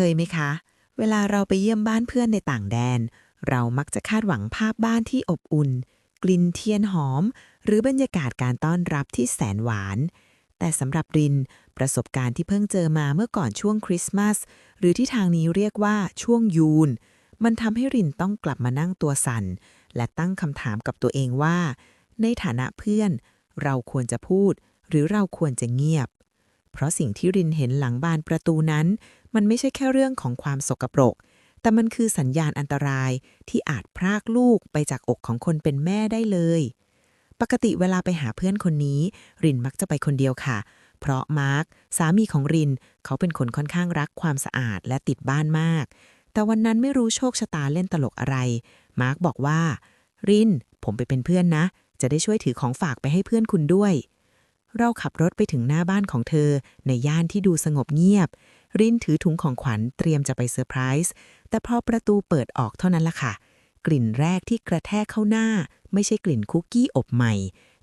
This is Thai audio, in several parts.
เคยไหมคะ เวลาเราไปเยี่ยมบ้านเพื่อนในต่างแดน เรามักจะคาดหวังภาพบ้านที่อบอุ่น กลิ่นเทียนหอม หรือบรรยากาศการต้อนรับที่แสนหวาน แต่สำหรับริน ประสบการณ์ที่เพิ่งเจอมาเมื่อก่อนช่วงคริสต์มาสหรือที่ทางนี้เรียกว่าช่วงยูน มันทำให้รินต้องกลับมานั่งตัวสั่น และตั้งคำถามกับตัวเองว่า ในฐานะเพื่อน เราควรจะพูด หรือเราควรจะเงียบ เพราะสิ่งที่รินเห็นหลังบานประตูนั้น มันไม่ใช่แค่เรื่องของความสกปรก แต่มันคือสัญญาณอันตรายที่อาจพรากลูกไปจากอกของคนเป็นแม่ได้เลย ปกติเวลาไปหาเพื่อนคนนี้ รินมักจะไปคนเดียวค่ะ เพราะมาร์คสามีของริน เขาเป็นคนค่อนข้างรักความสะอาดและติดบ้านมาก แต่วันนั้นไม่รู้โชคชะตาเล่นตลกอะไร มาร์คบอกว่า ริน ผมไปเป็นเพื่อนนะ จะได้ช่วยถือของฝากไปให้เพื่อนคุณด้วย เราขับรถไปถึงหน้าบ้านของเธอ ในย่านที่ดูสงบเงียบ รินถือถุงของขวัญเตรียมจะไปเซอร์ไพรส์แต่พอประตูเปิดออกเท่านั้นละค่ะ กลิ่นแรกที่กระแทกเข้าหน้า ไม่ใช่กลิ่นคุกกี้อบใหม่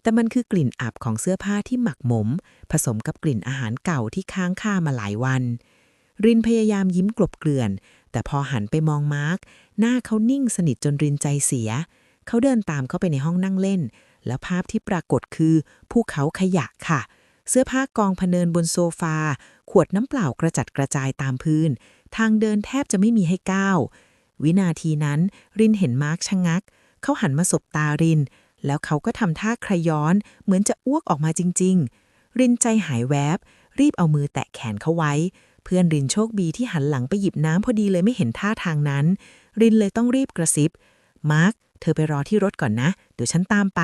แต่มันคือกลิ่นอับของเสื้อผ้าที่หมักหมม ผสมกับกลิ่นอาหารเก่าที่ค้างคามาหลายวัน รินพยายามยิ้มกลบเกลื่อน แต่พอหันไปมองมาร์คหน้าเขานิ่งสนิทจนรินใจเสีย เขาเดินตามเข้าไปในห้องนั่งเล่น แล้วภาพที่ปรากฏคือภูเขาขยะค่ะ เสื้อผ้ากองพเนินบนโซฟา ขวดน้ำเปล่ากระจัดกระจายตามพื้น ทางเดินแทบจะไม่มีให้ก้าว วินาทีนั้น รินเห็นมาร์คชะงัก เขาหันมาสบตาริน แล้วเขาก็ทำท่าครย้อน เหมือนจะอ้วกออกมาจริง ๆ รินใจหายแวบ รีบเอามือแตะแขนเขาไว้ เพื่อนรินโชคดีที่หันหลังไปหยิบน้ำพอดีเลยไม่เห็นท่าทางนั้น รินเลยต้องรีบกระซิบ มาร์ค ธอไปรอที่รถก่อนนะ เดี๋ยวฉันตามไป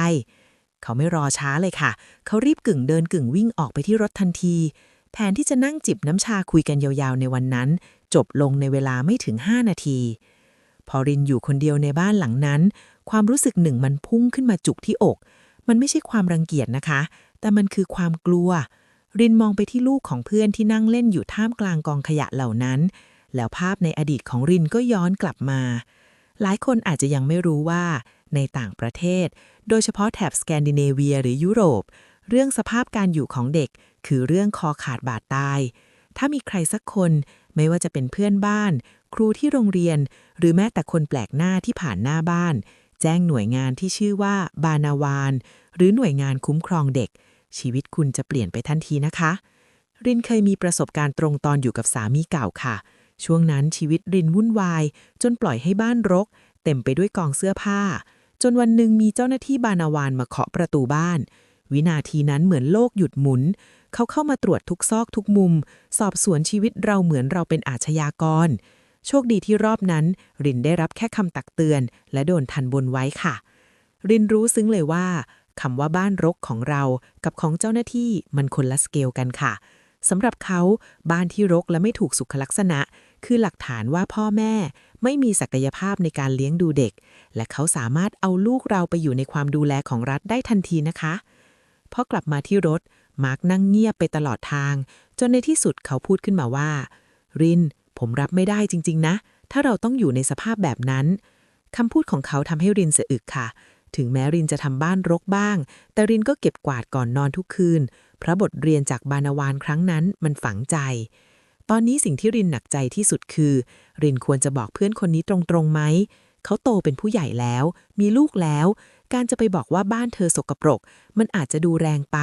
เขาไม่รอช้าเลยค่ะ เขารีบกึ่งเดินกึ่งวิ่งออกไปที่รถทันที แผนที่จะนั่งจิบน้ำชาคุยกันยาวๆ ในวันนั้น จบลงในเวลาไม่ถึง 5 นาที พอรินอยู่คนเดียวในบ้านหลังนั้น ความรู้สึกหนึ่งมันพุ่งขึ้นมาจุกที่อก มันไม่ใช่ความรังเกียจนะคะ แต่มันคือความกลัว รินมองไปที่ลูกของเพื่อนที่นั่งเล่นอยู่ท่ามกลางกองขยะเหล่านั้น แล้วภาพในอดีตของรินก็ย้อนกลับมา หลายคนอาจจะยังไม่รู้ว่า ในต่างประเทศ โดยเฉพาะแถบสแกนดิเนเวียหรือยุโรป เรื่องสภาพการอยู่ของเด็ก คือเรื่องคอขาดบาดตาย ถ้ามีใครสักคนไม่ว่าจะเป็นเพื่อนบ้าน ครูที่โรงเรียน หรือแม้แต่คนแปลกหน้าที่ผ่านหน้าบ้าน แจ้งหน่วยงานที่ชื่อว่าบานาวาน หรือหน่วยงานคุ้มครองเด็ก ชีวิตคุณจะเปลี่ยนไปทันทีนะคะ รินเคยมีประสบการณ์ตรงตอนอยู่กับสามีเก่าค่ะ ช่วงนั้นชีวิตรินวุ่นวาย จนปล่อยให้บ้านรก เต็มไปด้วยกองเสื้อผ้า จนวันหนึ่งมีเจ้าหน้าที่บานาวานมาเคาะประตูบ้าน วินาทีนั้นเหมือนโลกหยุดหมุน เขาเข้ามาตรวจทุกซอกทุกมุม สอบสวนชีวิตเราเหมือนเราเป็นอาชญากร โชคดีที่รอบนั้น รินได้รับแค่คำตักเตือน และโดนทันบนไว้ค่ะ รินรู้ซึ้งเลยว่าคำว่าบ้านรกของเรากับของเจ้าหน้าที่มันคนละสเกลกันค่ะสำหรับเขาบ้านที่รกและไม่ถูกสุขลักษณะ คือหลักฐานว่าพ่อแม่ไม่มีศักยภาพในการเลี้ยงดูเด็ก และเขาสามารถเอาลูกเราไปอยู่ในความดูแลของรัฐได้ทันทีนะคะพอกลับมาที่รถ มาร์กนั่งเงียบไปตลอดทาง จนในที่สุดเขาพูดขึ้นมาว่า ริน ผมรับไม่ได้จริง ๆ นะ ถ้าเราต้องอยู่ในสภาพแบบนั้นคำพูดของเขาทำให้รินสะอึกค่ะ ถึงแม้รินจะทำบ้านรกบ้าง แต่รินก็เก็บกวาดก่อนนอนทุกคืนเพราะบทเรียนจากบานาวานครั้งนั้นมันฝังใจ ตอนนี้สิ่งที่รินหนักใจที่สุดคือ รินควรจะบอกเพื่อนคนนี้ตรงๆไหม เขาโตเป็นผู้ใหญ่แล้ว มีลูกแล้ว การจะไปบอกว่าบ้านเธอสกปรก มันอาจจะดูแรงไป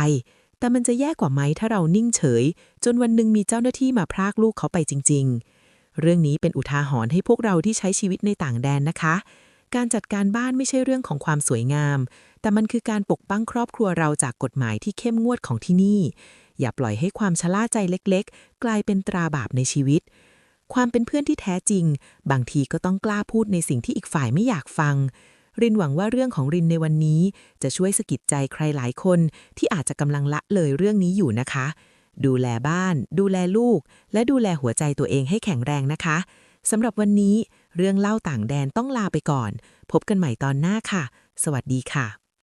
แต่มันจะแย่กว่าไหมถ้าเรานิ่งเฉย จนวันหนึ่งมีเจ้าหน้าที่มาพรากลูกเขาไปจริง ๆ เรื่องนี้เป็นอุทาหรณ์ให้พวกเราที่ใช้ชีวิตในต่างแดนนะคะ การจัดการบ้านไม่ใช่เรื่องของความสวยงาม แต่มันคือการปกป้องครอบครัวเราจากกฎหมายที่เข้มงวดของที่นี่ อย่าปล่อยให้ความชะล่าใจเล็กๆ กลายเป็นตราบาปในชีวิต ความเป็นเพื่อนที่แท้จริง บางทีก็ต้องกล้าพูดในสิ่งที่อีกฝ่ายไม่อยากฟัง รินหวังว่าเรื่องของรินในวันนี้ จะช่วยสะกิดใจใครหลายคนที่อาจจะกำลังละเลยเรื่องนี้อยู่นะคะ ดูแลบ้าน ดูแลลูก และดูแลหัวใจตัวเองให้แข็งแรงนะคะสำหรับวันนี้ เรื่องเล่าต่างแดนต้องลาไปก่อน พบกันใหม่ตอนหน้าค่ะ สวัสดีค่ะ